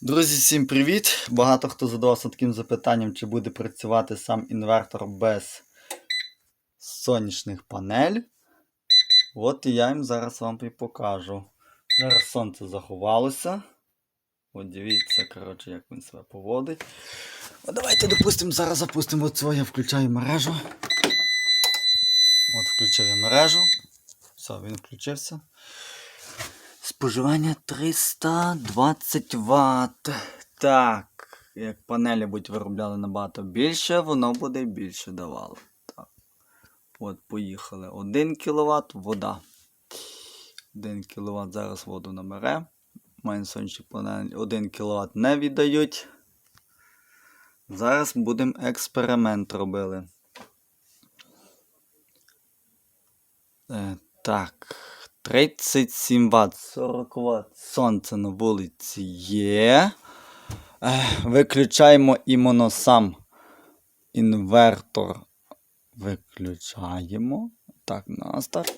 Друзі, всім привіт! Багато хто задавався таким запитанням, чи буде працювати сам інвертор без сонячних панель. От і я їм зараз вам і покажу. Зараз сонце заховалося. От дивіться, коротше, як він себе поводить. От давайте, допустимо, зараз запустимо от я включаю мережу. От включив мережу. Все, він включився. Споживання 320 Вт. Так, як панелі будуть виробляли набагато більше, воно буде більше давало. Так. От, поїхали. 1 кВт вода. 1 кВт зараз воду набере. Майн сонячні панелі 1 кВт не віддають. Зараз будемо експеримент робили. Е, так. 37 Вт, 40 Вт. Сонце на вулиці є. Виключаємо іменно сам інвертор. Виключаємо. Так, на старт.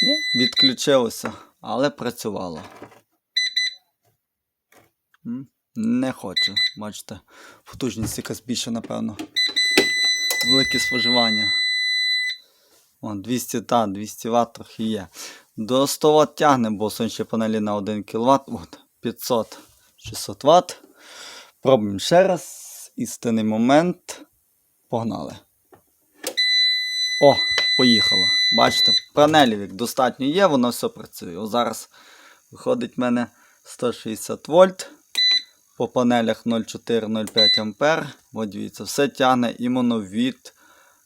Ні, відключилося, але працювало. Не хоче. Бачите, потужність якась більше, напевно. Велике споживання. О, 200 та 200 Вт трохи є. До 100 Вт тягне, бо сонячні панелі на 1 кВт. От, 500 600 Вт. Пробуємо ще раз. Істинний момент. Погнали. О, поїхало. Бачите, панелів як достатньо є, воно все працює. О, зараз виходить в мене 160 вольт. По панелях 0,4-0,5 ампер. От дивіться, все тягне іменно від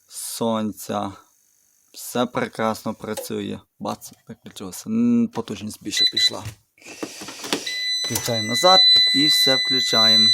сонця. Все прекрасно працює. Бац, виключилося. Потужність більше пішла. Включаємо назад і все включаємо.